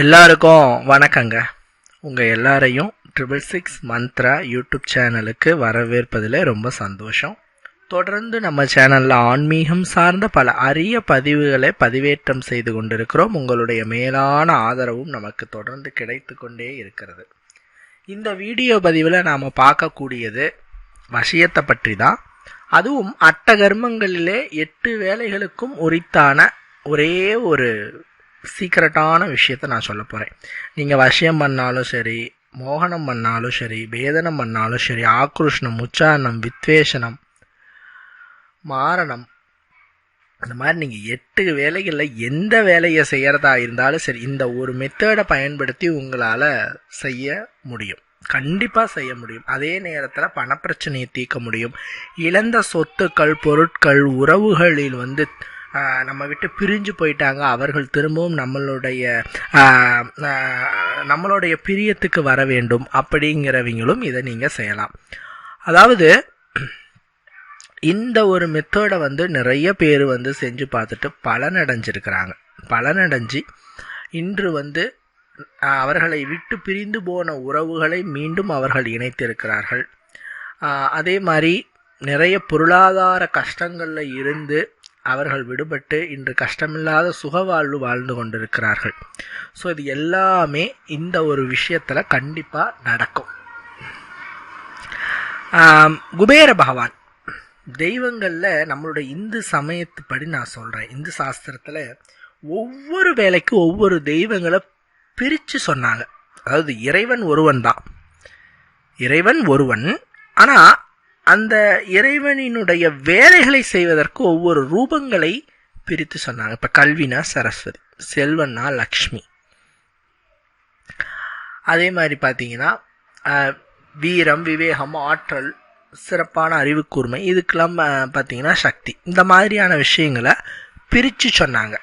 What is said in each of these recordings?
எல்லாருக்கும் வணக்கங்க. உங்கள் எல்லாரையும் ட்ரிபிள் சிக்ஸ் மந்த்ரா யூடியூப் சேனலுக்கு வரவேற்பதில் ரொம்ப சந்தோஷம். தொடர்ந்து நம்ம சேனலில் ஆன்மீகம் சார்ந்த பல அரிய பதிவுகளை பதிவேற்றம் செய்து கொண்டிருக்கிறோம். உங்களுடைய மேலான ஆதரவும் நமக்கு தொடர்ந்து கிடைத்து கொண்டே இருக்கிறது. இந்த வீடியோ பதிவில் நாம் பார்க்கக்கூடியது வசியத்தை பற்றி தான் அதுவும் அட்டகர்மங்களிலே எட்டு வேலைகளுக்கும் உரித்தான ஒரே ஒரு சீக்கிரட்டான விஷயத்த நான் சொல்ல போகிறேன் நீங்கள் வசியம் பண்ணாலும் சரி மோகனம் பண்ணாலும் சரி வேதனம் பண்ணாலும் சரி ஆக்ருஷ்ணம் உச்சாரணம் வித்வேஷனம் மாரணம் இந்த மாதிரி நீங்கள் எட்டு வேலைகளில் எந்த வேலையை செய்கிறதா இருந்தாலும் சரி இந்த ஒரு மெத்தடை பயன்படுத்தி உங்களால் செய்ய முடியும். கண்டிப்பாக செய்ய முடியும். அதே நேரத்தில் பணப்பிரச்சனையை தீர்க்க முடியும். இழந்த சொத்துக்கள் பொருட்கள் உறவுகளில் வந்து நம்ம விட்டு பிரிஞ்சு போயிட்டாங்க. அவர்கள் திரும்பவும் நம்மளுடைய நம்மளுடைய பிரியத்துக்கு வர வேண்டும். அப்படிங்கிறவங்களும் இதை நீங்கள் செய்யலாம். அதாவது இந்த ஒரு மெத்தடை வந்து நிறைய பேர் வந்து செஞ்சு பார்த்துட்டு பலனடைஞ்சிருக்கிறாங்க. பலனடைஞ்சு இன்று வந்து அவர்களை விட்டு பிரிந்து போன உறவுகளை மீண்டும் அவர்கள் இணைத்திருக்கிறார்கள். அதே மாதிரி நிறைய பொருளாதார கஷ்டங்களில் இருந்து அவர்கள் விடுபட்டு இன்று கஷ்டமில்லாத சுகவாழ்வு வாழ்ந்து கொண்டிருக்கிறார்கள். ஸோ இது எல்லாமே இந்த ஒரு விஷயத்தில் கண்டிப்பாக நடக்கும். குபேர பகவான். தெய்வங்களில் நம்மளுடைய இந்து சமயத்துப்படி நான் சொல்கிறேன் இந்து சாஸ்திரத்தில் ஒவ்வொரு வேலைக்கும் ஒவ்வொரு தெய்வங்களை பிரித்து சொன்னாங்க. அதாவது இறைவன் ஒருவன் தான் இறைவன் ஒருவன். ஆனால் அந்த இறைவனினுடைய வேலைகளை செய்வதற்கு ஒவ்வொரு ரூபங்களை பிரித்து சொன்னாங்க. இப்போ கல்வினா சரஸ்வதி செல்வன்னா லக்ஷ்மி. அதே மாதிரி பார்த்தீங்கன்னா வீரம் விவேகம் ஆற்றல் சிறப்பான அறிவு கூர்மை இதுக்கெல்லாம் பார்த்தீங்கன்னா சக்தி. இந்த மாதிரியான விஷயங்களை பிரித்து சொன்னாங்க.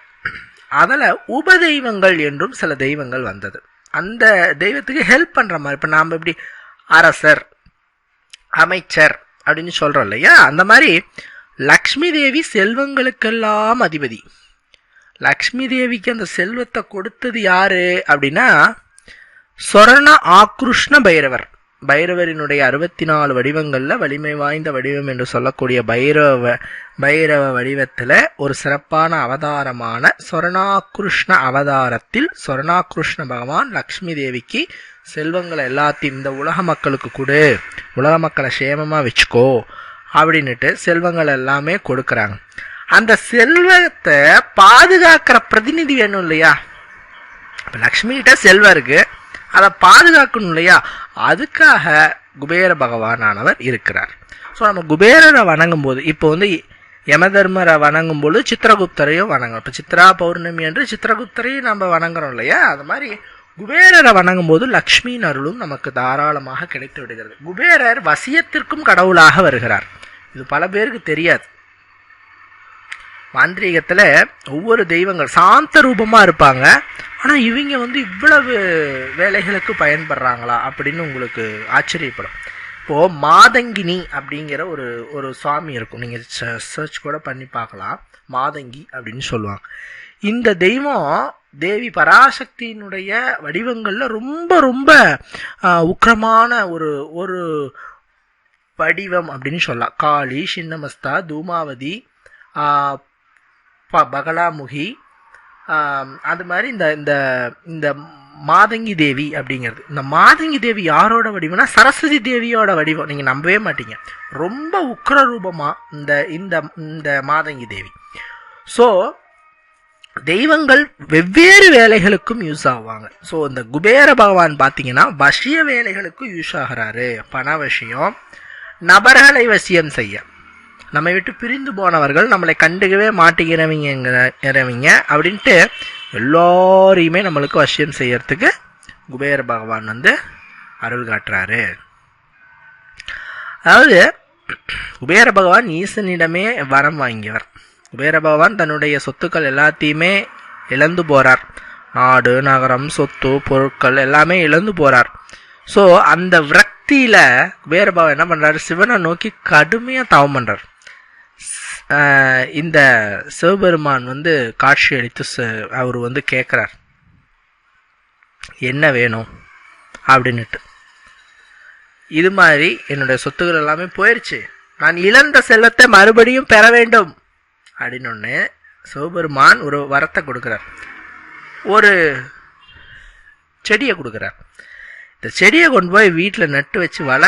அதில் உபதெய்வங்கள் என்றும் சில தெய்வங்கள் வந்தது. அந்த தெய்வத்துக்கு ஹெல்ப் பண்ணுற மாதிரி இப்போ நாம் எப்படி அரசர் அமைச்சர் அப்படின்னு சொல்கிறோம் இல்லையா? அந்த மாதிரி லக்ஷ்மி தேவி செல்வங்களுக்கெல்லாம் அதிபதி. லக்ஷ்மி தேவிக்கு அந்த செல்வத்தை கொடுத்தது யாரு அப்படின்னா சொரண ஆக்ருஷ்ண பைரவர். பைரவரினுடைய அறுபத்தி நாலு வடிவங்களில் வலிமை வாய்ந்த வடிவம் என்று சொல்லக்கூடிய பைரவ பைரவ வடிவத்தில் ஒரு சிறப்பான அவதாரமான சொரணாகிருஷ்ண அவதாரத்தில் சொரணாகிருஷ்ண பகவான் லக்ஷ்மி தேவிக்கு செல்வங்களை எல்லாத்தையும் இந்த உலக மக்களுக்கு கொடு. உலக மக்களை சேமமாக வச்சுக்கோ. அப்படின்ட்டு செல்வங்கள் எல்லாமே கொடுக்குறாங்க. அந்த செல்வத்தை பாதுகாக்கிற பிரதிநிதி வேணும் இல்லையா? இப்போ லக்ஷ்மிகிட்ட செல்வம் இருக்குது அதை பாதுகாக்கணும் இல்லையா? அதுக்காக குபேர பகவானானவர் இருக்கிறார். ஸோ நம்ம குபேரரை வணங்கும் போது இப்போ வந்து யமதர்மரை வணங்கும் போது சித்திரகுப்தரையும் வணங்குறோம் இப்போ சித்ரா பௌர்ணமி என்று சித்திரகுப்தரையும் நம்ம வணங்குறோம் இல்லையா? அது மாதிரி குபேரரை வணங்கும் போது லக்ஷ்மியின் அருளும் நமக்கு தாராளமாக கிடைத்து விடுகிறது. குபேரர் வசியத்திற்கும் கடவுளாக வருகிறார். இது பல பேருக்கு தெரியாது. மாந்திரீகத்தில் ஒவ்வொரு தெய்வங்கள் சாந்த ரூபமாக இருப்பாங்க. ஆனால் இவங்க வந்து இவ்வளவு வேலைகளுக்கு பயன்படுறாங்களா அப்படின்னு உங்களுக்கு ஆச்சரியப்படும். இப்போது மாதங்கினி அப்படிங்கிற ஒரு ஒரு சுவாமி இருக்கும். நீங்கள் சர்ச் கூட பண்ணி பார்க்கலாம். மாதங்கி அப்படின்னு சொல்லுவாங்க. இந்த தெய்வம் தேவி பராசக்தியினுடைய வடிவங்களில் ரொம்ப ரொம்ப உக்கிரமான ஒரு ஒரு வடிவம் அப்படின்னு சொல்லலாம். காளி சின்னமஸ்தா தூமாவதி பகலாமுகி அது மாதிரி இந்த இந்த இந்த மாதங்கி தேவி அப்படிங்கிறது. இந்த மாதங்கி தேவி யாரோட வடிவம்னா சரஸ்வதி தேவியோட வடிவம். நீங்கள் நம்பவே மாட்டீங்க. ரொம்ப உக்ர ரூபமாக இந்த இந்த இந்த மாதங்கி தேவி. ஸோ தெய்வங்கள் வெவ்வேறு வேலைகளுக்கும் யூஸ் ஆவாங்க. ஸோ இந்த குபேர பகவான் பார்த்தீங்கன்னா வசிய வேலைகளுக்கும் யூஸ் ஆகிறாரு. பண விஷயம்? நபர்களை வசியம் செய்ய. நம்மை விட்டு பிரிந்து போனவர்கள் நம்மளை கண்டுக்கவே மாட்டேங்கிறவங்கிறவங்க அப்படின்ட்டு எல்லோரையுமே நம்மளுக்கு வசியம் செய்யறதுக்கு குபேர பகவான் வந்து அருள் காட்டுறாரு. அதாவது குபேர பகவான் ஈசனிடமே வரம் வாங்கியவர். குபேர தன்னுடைய சொத்துக்கள் எல்லாத்தையுமே இழந்து போகிறார் நாடு நகரம் சொத்து பொருட்கள் எல்லாமே இழந்து போகிறார் ஸோ அந்த விரக்தியில் வீரபாவன் என்ன பண்ணுறாரு சிவனை நோக்கி கடுமையாக தவம் பண்ணுறார் இந்த சிவபெருமான் வந்து காட்சி அளித்து அவர் வந்து கேட்குறார் என்ன வேணும்? அப்படின்னுட்டு. இது மாதிரி என்னுடைய சொத்துக்கள் எல்லாமே போயிடுச்சு நான் இழந்த செல்வத்தை மறுபடியும் பெற வேண்டும். அப்படின்னு ஒன்று சிவபெருமான் ஒரு வரத்தை கொடுக்குறார். ஒரு செடியை கொடுக்குறார். இந்த செடியை கொண்டு போய் வீட்டில் நட்டு வச்சு வள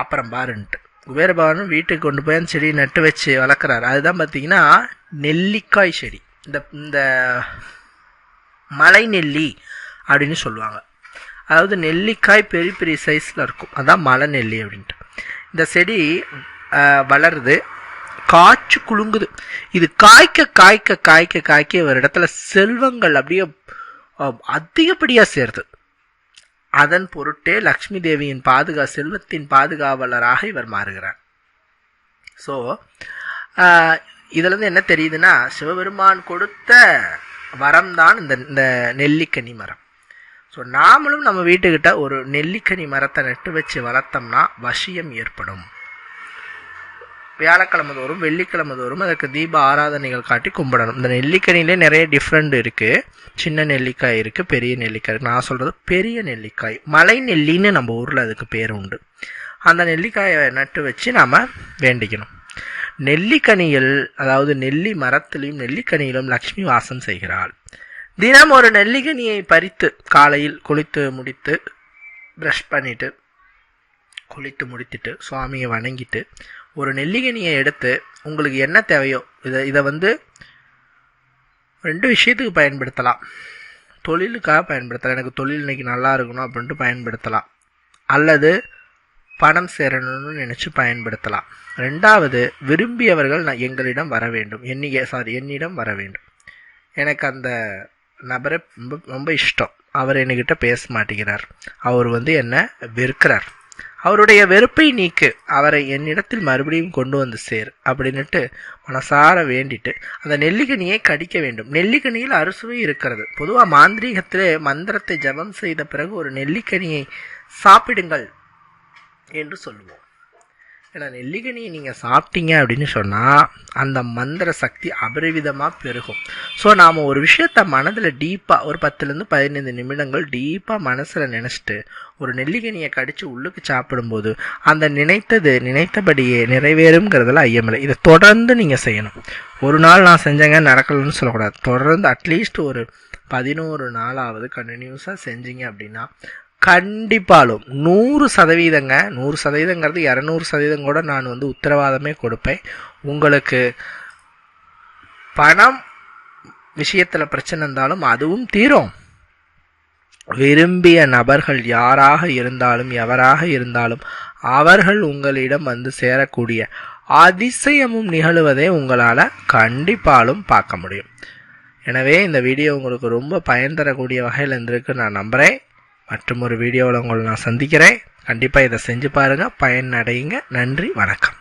அப்புறம் பாருன்ட்டு. குபேரபவனும் வீட்டுக்கு கொண்டு போய் அந்த செடியை நட்டு வச்சு வளர்க்குறாரு. அதுதான் பார்த்தீங்கன்னா நெல்லிக்காய் செடி. இந்த இந்த மலை நெல்லி அப்படின்னு சொல்லுவாங்க. அதாவது நெல்லிக்காய் பெரிய பெரிய சைஸில் இருக்கும். அதான் மலை நெல்லி அப்படின்ட்டு. இந்த செடி வளருது. காய்ச்சி குலுங்குது. இது காய்க்க காய்க்க காய்க்க காய்க்க ஒரு இடத்துல செல்வங்கள் அப்படியே அதிகப்படியாக சேருது. அதன் பொருட்டே லக்ஷ்மி தேவியின் பாதுகா செல்வத்தின் பாதுகாவலராக இவர் மாறுகிறார். ஸோ இதுலேருந்து என்ன தெரியுதுன்னா சிவபெருமான் கொடுத்த மரம் தான் இந்த இந்த நெல்லிக்கனி மரம். ஸோ நாமளும் நம்ம வீட்டுக்கிட்ட ஒரு நெல்லிக்கனி மரத்தை நட்டு வச்சு வளர்த்தோம்னா வசியம் ஏற்படும். வியாழக்கிழமை தோறும் வெள்ளிக்கிழமை தோறும் அதற்கு தீப ஆராதனைகள் காட்டி கும்பிடணும். இந்த நெல்லிக்கனிலே நிறைய டிஃப்ரெண்ட் இருக்குது சின்ன நெல்லிக்காய் இருக்குது பெரிய நெல்லிக்காய் இருக்குது நான் சொல்கிறது பெரிய நெல்லிக்காய் மலை நெல்லின்னு நம்ம ஊரில் அதுக்கு பேர் உண்டு. அந்த நெல்லிக்காயை நட்டு வச்சு நாம் வேண்டிக்கணும். நெல்லிக்கனியில் அதாவது நெல்லி மரத்திலையும் நெல்லிக்கனியிலும் லக்ஷ்மி வாசம் செய்கிறாள். தினம் ஒரு நெல்லிக்கனியை பறித்து காலையில் குளித்து முடித்து ப்ரஷ் பண்ணிவிட்டு குளித்து முடித்துட்டு சுவாமியை வணங்கிட்டு ஒரு நெல்லிகனியை எடுத்து உங்களுக்கு என்ன தேவையோ இதை இதை வந்து ரெண்டு விஷயத்துக்கு பயன்படுத்தலாம். தொழிலுக்காக பயன்படுத்தலாம். எனக்கு தொழில் இன்னைக்கு நல்லா இருக்கணும் அப்படின்ட்டு பயன்படுத்தலாம். அல்லது பணம் சேரணும்னு நினச்சி பயன்படுத்தலாம். ரெண்டாவது விரும்பியவர்கள் நான் எங்களிடம் வர வேண்டும். என்னி சாரி என்னிடம் வர வேண்டும். எனக்கு அந்த நபரை ரொம்ப ரொம்ப இஷ்டம். அவர் என்கிட்ட பேச மாட்டேங்கிறார். அவர் வந்து என்னை வெறுக்கிறார். அவருடைய வெறுப்பை நீக்கு அவரை என்னிடத்தில் மறுபடியும் கொண்டு வந்து சேர் அப்படின்னுட்டு மனசார வேண்டிட்டு அந்த நெல்லிக்கனியை கடிக்க வேண்டும். நெல்லிக்கனியில் அறுசுவை இருக்கிறது. பொதுவாக மாந்திரீகத்திலே மந்திரத்தை ஜபம் செய்த பிறகு ஒரு நெல்லிக்கனியை சாப்பிடுங்கள் என்று சொல்லுவோம். ஏன்னா நெல்லிக்கனியை நீங்கள் சாப்பிட்டீங்க அப்படின்னு சொன்னால் அந்த மந்திர சக்தி அபரிவிதமாக பெருகும். ஸோ நாம் ஒரு விஷயத்த மனதில் டீப்பாக ஒரு பத்துலேருந்து பதினைந்து நிமிடங்கள் டீப்பாக மனசில் நினச்சிட்டு ஒரு நெல்லிக்கனியை கடித்து உள்ளுக்கு சாப்பிடும்போது அந்த நினைத்தது நினைத்தபடியே நிறைவேறுங்கிறதுல ஐயமில்லை இதை தொடர்ந்து நீங்கள் செய்யணும். ஒரு நாள் நான் செஞ்சேங்க நடக்கலன்னு சொல்லக்கூடாது. தொடர்ந்து அட்லீஸ்ட் ஒரு பதினோரு நாளாவது கண்டினியூஸாக செஞ்சீங்க அப்படின்னா கண்டிப்பாலும் நூறு சதவீதங்க நூறு சதவீதங்கிறது இரநூறு சதவீதம் கூட நான் வந்து உத்தரவாதமே கொடுப்பேன். உங்களுக்கு பணம் விஷயத்தில் பிரச்சனை இருந்தாலும் அதுவும் தீரும். விரும்பிய நபர்கள் யாராக இருந்தாலும் எவராக இருந்தாலும் அவர்கள் உங்களிடம் வந்து சேரக்கூடிய அதிசயமும் நிகழ்வதை உங்களால் கண்டிப்பாலும் பார்க்க முடியும். எனவே இந்த வீடியோ உங்களுக்கு ரொம்ப பயன் தரக்கூடிய வகையில் இருந்திருக்கு நான் நம்புகிறேன் மற்றும் ஒரு வீடியோவில் உங்களை நான் சந்திக்கிறேன். கண்டிப்பாக இதை செஞ்சு பாருங்கள் பயன் அடையுங்க நன்றி. வணக்கம்.